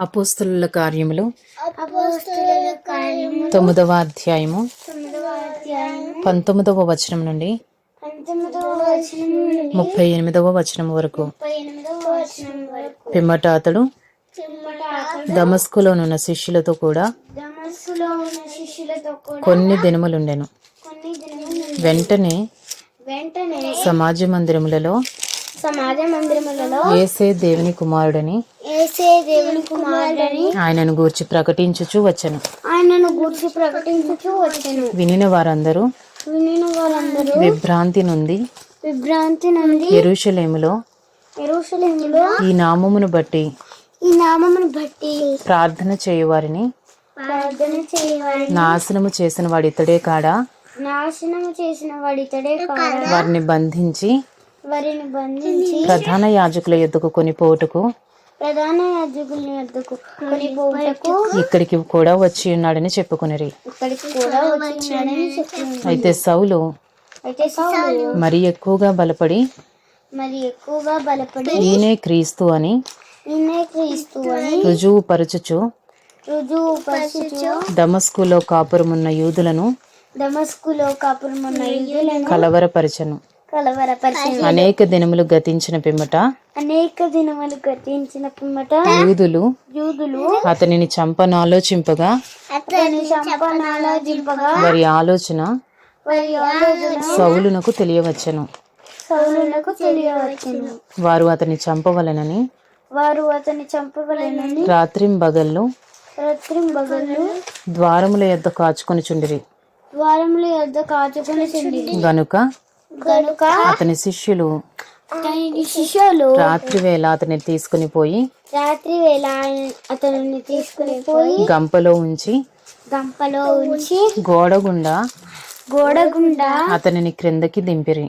అపోస్తలుల కార్యములు. తొమ్మిదవ అధ్యాయము. తొమ్మిదవ అధ్యాయం పంతొమ్మిదవ వచనం నుండి ముప్పై ఎనిమిదవ వచనం వరకు. పిమ్మట అతడు దమస్కులోనున్న శిష్యులతో కూడా కొన్ని దినములుండెను. వెంటనే సమాజ మందిరములలో సమాజ మందిరములలో ఏసే దేవుని కుమారుడని ఏసే దేవుని కుమారుడని ఆయనను గూర్చి ప్రకటించుచు వచ్చెను. ఆయనను గూర్చి ప్రకటించుచు వచ్చెను. వినిన వారందరూ వినిన వారందరూ విభ్రాంతి నుండి విభ్రాంతి నుండి ఎరుషలేములో ఎరుషలేములో ఈ నామమును బట్టి ఈ నామమును బట్టి ప్రార్థన చేయువారిని ప్రార్థన చేయవారి నాశనము చేసిన వాడు ఇతడే కాడా? నాశనము చేసిన వాడితడే కాడ? వారిని బంధించి వారిని బంధించి ప్రధాన యాజకుల ఎద్దుకు కొని పోటుకు ప్రధాన యాజకుల్ని వద్దకు కొని పోటకు ఇక్కడికి కూడా వచ్చి ఉన్నాడని చెప్పుకునిరి. ఇక్కడికి కూడా వచ్చినాడని అయితే సౌలు అయితే సౌలు మరి ఎక్కువగా బలపడి మరి ఎక్కువగా బలపడి ఈయనే క్రీస్తు అని నిన్నే క్రీస్తు అని రుజువు పరచుచు రుజువు పరచుచు దమస్కులో కాపురమున్న యూదులను దమస్కులో కాపురమున్న యూదులను కలవరపరిచిన. అనేక దినములు గతించిన పిమ్మట అనేక దినములు గతించిన పిమ్మట యూదులు యూదులు అతనిని చంపనాలోచింపగా అతని సంపనాలోచింపగా వారి ఆలోచన వారి ఆలోచన సౌలునకు తెలియవచ్చెను. సౌలులకు తెలియవచ్చును. వారు అతని చంపవలనని వారు అతని చంపవలెనని రాత్రింబగళ్ళు రాత్రింబగళ్ళు ద్వారముల యొద్ద కాచుకొని చుండిరి ద్వారముల యొద్ద కాచుకొని చెంది గనుక గనుక అతని శిష్యులు శిష్యులు రాత్రి వేళ అతని తీసుకుని పోయి రాత్రి వేళ అతనిని తీసుకుని పోయి గంపలో ఉంచి గంపలో ఉంచి గోడ గుండా గోడ గుండా అతనిని క్రిందకి దింపిరి.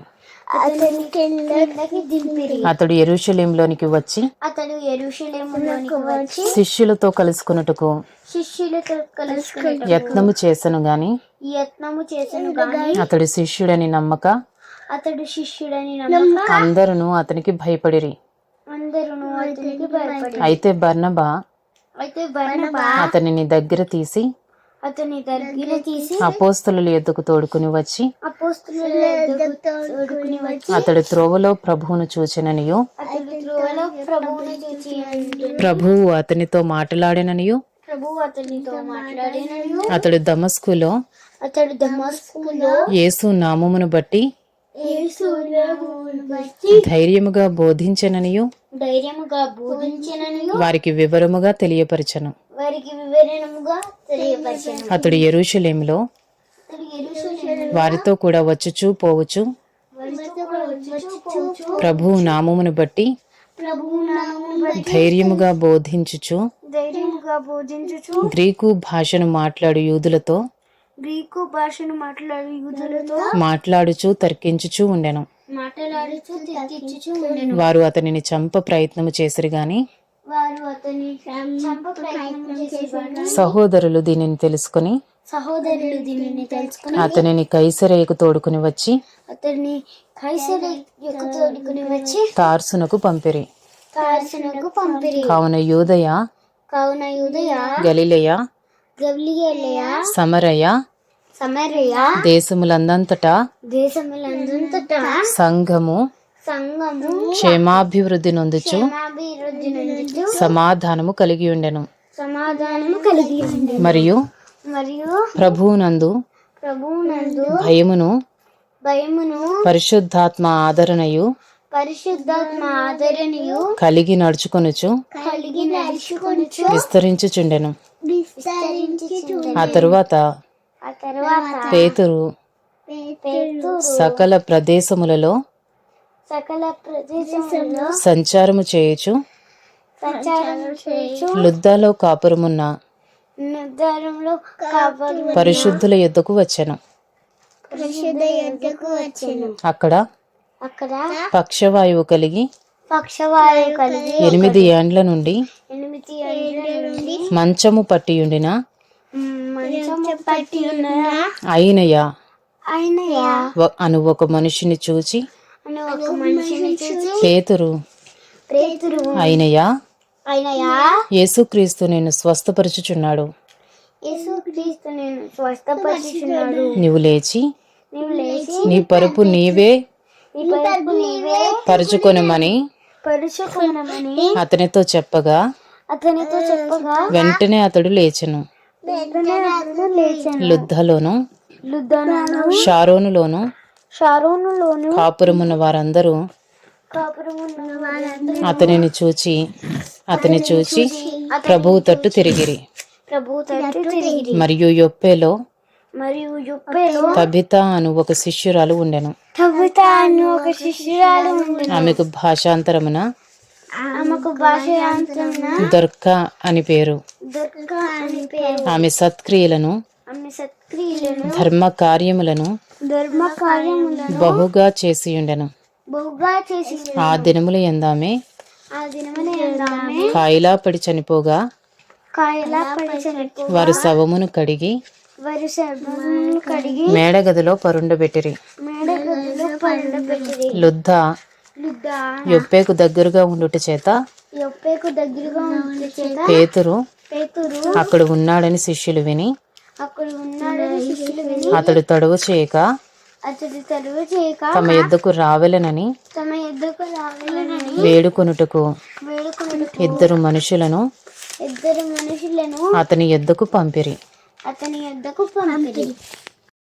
అతని కిందకి దింపిరి. అతడు ఎరుషలేంలోనికి వచ్చి అతడు ఎరుషలేములోనికి వచ్చి శిష్యులతో కలుసుకున్నట్టుకు శిష్యులతో కలుసుకుని యత్నము చేసను గాని యత్నము చేసను గాని అతడు శిష్యుడని నమ్మక అతడు శిష్యుడని నమ్మక అందరును అతనికి భయపడిరి. అందరూ అతనికి భయపడి అయితే బర్నబా అయితే బర్నబా అతనిని దగ్గర తీసి అతని దగ్గర తీసి అపోస్తలుల ఎద్దుకు తోడుకుని వచ్చి అపోస్తుల యొద్దకు తోడుకుని వచ్చి అతడు త్రోవలో ప్రభువును చూచెననియు. అతడు త్రోవలో ప్రభువుని చూచి ఉండెను. ప్రభువు అతనితో మాట్లాడిననియు. ప్రభువు అతనితో మాట్లాడినను అతడు దమస్కులో అతడు దమస్కులో యేసు నామమును బట్టి ధైర్యముగా బోధించననియు. ధైర్యముగా బోధించినను వారికి వివరముగా తెలియపరచను. వారికి వివరణముగా తెలియపరచను. అతడు ఎరుషలేములో వారితో కూడా వచ్చుచూ పోవచ్చు. ప్రభువు నామమును బట్టి ప్రభువు నామమును బట్టి ధైర్యముగా బోధించుచు ధైర్యముగా బోధించుచు గ్రీకు భాషను మాట్లాడు యూదులతో గ్రీకు భాషను మాట్లాడు యూదులతో మాట్లాడుచూ తర్కించుచూ ఉండెను. మాట్లాడుచు తెచ్చుచు ఉండెను. వారు అతనిని చంప ప్రయత్నము చేసిరి గాని వారు అతని చంప ప్రయత్నం చేసేవారు సహోదరులు దీనిని తెలుసుకుని సహోదరులు దీనిని తెలుసుకుని అతనిని కైసరేయకు తోడుకుని వచ్చి అతన్ని కైసరి యొక్క తోడుకుని వచ్చి తార్సునకు పంపిరి. కార్సనకు పంపిరి. కావున యూదయ కావున యూదయ గలిలయ సమరయ. సమరయ. దేశములందంతటా? దేశములందంతటా? సంఘము. సంఘము. క్షేమాభివృద్ధి నొందుచు. సమాధానము కలిగి ఉండెను. సమాధానము కలిగి మరియు మరియు ప్రభువునందు ప్రభువునందు భయమును భయమును పరిశుద్ధాత్మ ఆదరణయు పరిశుద్ధాత్మ ఆదరణయు కలిగి నడుచుకొనుచు కలిగి నడుచుకొనుచు విస్తరించుచుండెను. విస్తరించి ఆ తరువాత ఆ తర్వాత పేతురు సకల ప్రదేశములలో సకల ప్రదేశంలో సంచారము చేయుచు లుద్దాలో కాపురమున్న పరిశుద్ధుల యుద్ధకు వచ్చెను. అక్కడ పక్షవాయువు కలిగి పక్షవాయు కలిగి ఎనిమిది ఏండ్ల నుండి ఎనిమిది నుండి మంచము పట్టియుండిన ఉన్న అయినయ? అను ఒక మనిషిని చూచి అని ఒక మనిషిని చూసి పేతురు పేతురు అయినయ? అయినయా? యేసుక్రీస్తు నేను స్వస్థపరచుచున్నాడు. యేసు క్రీస్తు నేను స్వస్థపరిచున్నాడు నీవు లేచి నీవు లేచి నీ పరుపు నీవే పరుచుకొనమని పరుచుకున్నామని అతనితో చెప్పగా అతనితో చెప్పగా వెంటనే అతడు లేచెను. లుద్ధలోను షారోనులోను షారోనులోను కాపురమున్న వారందరూ అతనిని చూచి అతని చూచి ప్రభువు తట్టు తిరిగిరి. మరియు యొప్పేలో మరియు యుప్పేలో తబిత అను ఒక శిష్యురాలు ఉండెను. తబిత అని ఒక శిష్యురాలు ఆమెకు భాషాంతరమున ఆమెకు దొర్క అని పేరు. దుర్గ అని పేరు. ఆమె సత్క్రియలను ఆమె సత్క్రియలను ధర్మ కార్యములను ధర్మ కార్యములను బహుగా చేసియుండెను. బహుగా చేసి ఆ దినముల ఎందామె ఆ ఆమె కాయిలా పడి చనిపోగా కాయలా పడిచనిపో వారు శవమును కడిగి కడిగి మేడగదిలో పరుండబెట్టిరి మేడ గదిలో పండబెట్టిరి లుద్ధ లుద్ద యొప్పేకు దగ్గరగా ఉండుట చేత యొప్పేకు దగ్గరగా ఉండే చేత పేతురు పేతురు అక్కడ ఉన్నాడని శిష్యులు విని అక్కడ ఉన్నాడని శిష్యులు విని అతడు తడువు చేయక అతడు తరువు చేయక తమ ఎద్దకు రావెలనని తమ ఎద్దుకు రావాలని వేడుకొనుటకు వేడుకుని ఇద్దరు మనుషులను ఇద్దరు మనుషులను అతని ఎద్దకు పంపిరి. అతని యొద్దకు పంపిరి